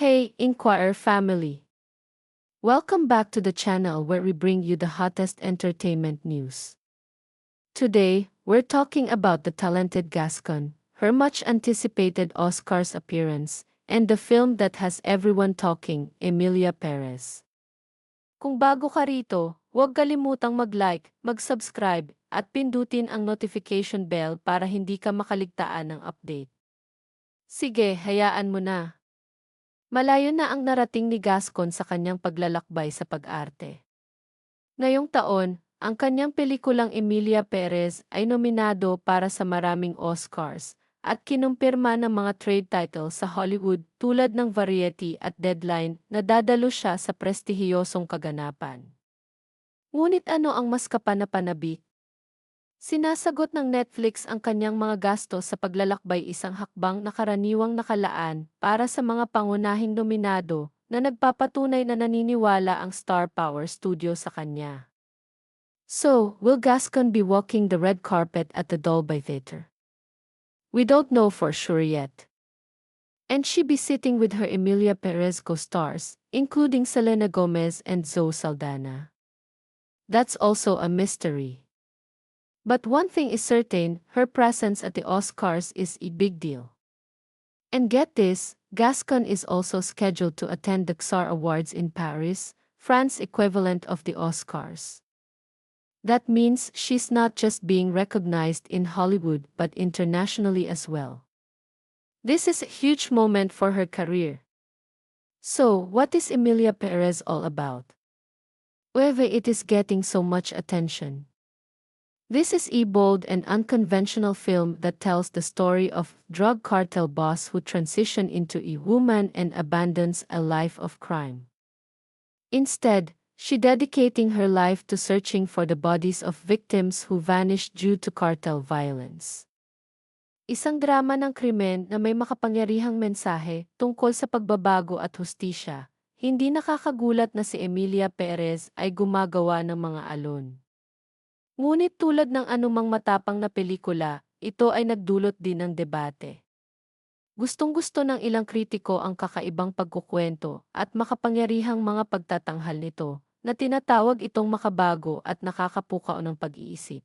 Hey, Inquirer family! Welcome back to the channel where we bring you the hottest entertainment news. Today, we're talking about the talented Gascon, her much anticipated Oscars appearance, and the film that has everyone talking, Emilia Perez. Kung bago ka rito, huwag kalimutang mag-like, mag-subscribe, at pindutin ang notification bell para hindi ka makaligtaan ng update. Sige, hayaan mo na. Malayo na ang narating ni Gascon sa kanyang paglalakbay sa pag-arte. Ngayong taon, ang kanyang pelikulang Emilia Perez ay nominado para sa maraming Oscars at kinumpirma ng mga trade titles sa Hollywood tulad ng Variety at Deadline na dadalo siya sa prestihiyosong kaganapan. Ngunit ano ang mas kapanapanabik? Sinasagot ng Netflix ang kanyang mga gastos sa paglalakbay isang hakbang na karaniwang nakalaan para sa mga pangunahing nominado na nagpapatunay na naniniwala ang Star Power Studio sa kanya. So, will Gascon be walking the red carpet at the Dolby Theatre? We don't know for sure yet. And she be sitting with her Emilia Perez co-stars, including Selena Gomez and Zoe Saldana. That's also a mystery. But one thing is certain, her presence at the Oscars is a big deal. And get this, Gascon is also scheduled to attend the XAR Awards in Paris, France equivalent of the Oscars. That means she's not just being recognized in Hollywood but internationally as well. This is a huge moment for her career. So, what is Emilia Perez all about? Whether it is getting so much attention. This is a bold and unconventional film that tells the story of drug cartel boss who transitioned into a woman and abandons a life of crime. Instead, she dedicating her life to searching for the bodies of victims who vanished due to cartel violence. Isang drama ng krimen na may makapangyarihang mensahe tungkol sa pagbabago at hustisya, hindi nakakagulat na si Emilia Perez ay gumagawa ng mga alon. Ngunit tulad ng anumang matapang na pelikula, ito ay nagdulot din ng debate. Gustong-gusto ng ilang kritiko ang kakaibang pagkukwento at makapangyarihang mga pagtatanghal nito na tinatawag itong makabago at nakakapukao ng pag-iisip.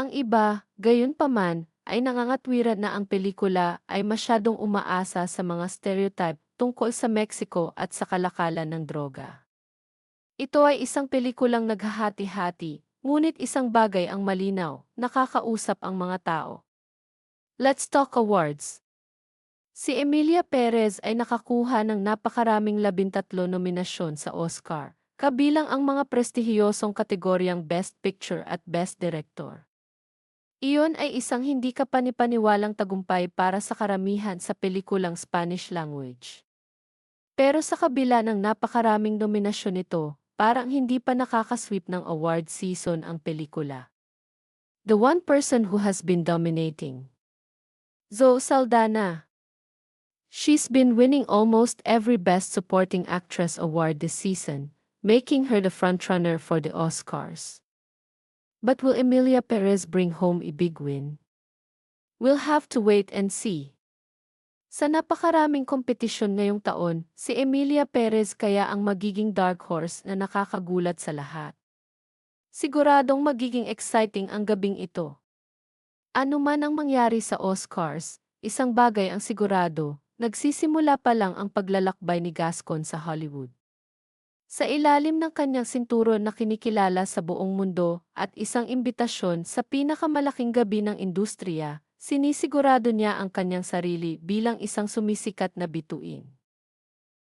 Ang iba, gayon paman, ay nangangatwiran na ang pelikula ay masyadong umaasa sa mga stereotype tungkol sa Mexico at sa kalakalan ng droga. Ito ay isang pelikulang naghahati-hati Ngunit isang bagay ang malinaw, nakakausap ang mga tao. Let's Talk Awards Si Emilia Perez ay nakakuha ng napakaraming labintatlo nominasyon sa Oscar, kabilang ang mga prestihiyosong kategoryang Best Picture at Best Director. Iyon ay isang hindi kapanipaniwalang tagumpay para sa karamihan sa pelikulang Spanish language. Pero sa kabila ng napakaraming nominasyon nito, parang hindi pa nakakasweep ng award season ang pelikula. The one person who has been dominating. Zoe Saldana. She's been winning almost every Best Supporting Actress award this season, making her the frontrunner for the Oscars. But will Emilia Perez bring home a big win? We'll have to wait and see. Sa napakaraming kompetisyon ngayong taon, si Emilia Perez kaya ang magiging dark horse na nakakagulat sa lahat. Siguradong magiging exciting ang gabing ito. Ano man ang mangyari sa Oscars, isang bagay ang sigurado, nagsisimula pa lang ang paglalakbay ni Gascon sa Hollywood. Sa ilalim ng kanyang sinturon na kinikilala sa buong mundo at isang imbitasyon sa pinakamalaking gabi ng industriya, Sinisigurado niya ang kanyang sarili bilang isang sumisikat na bituin.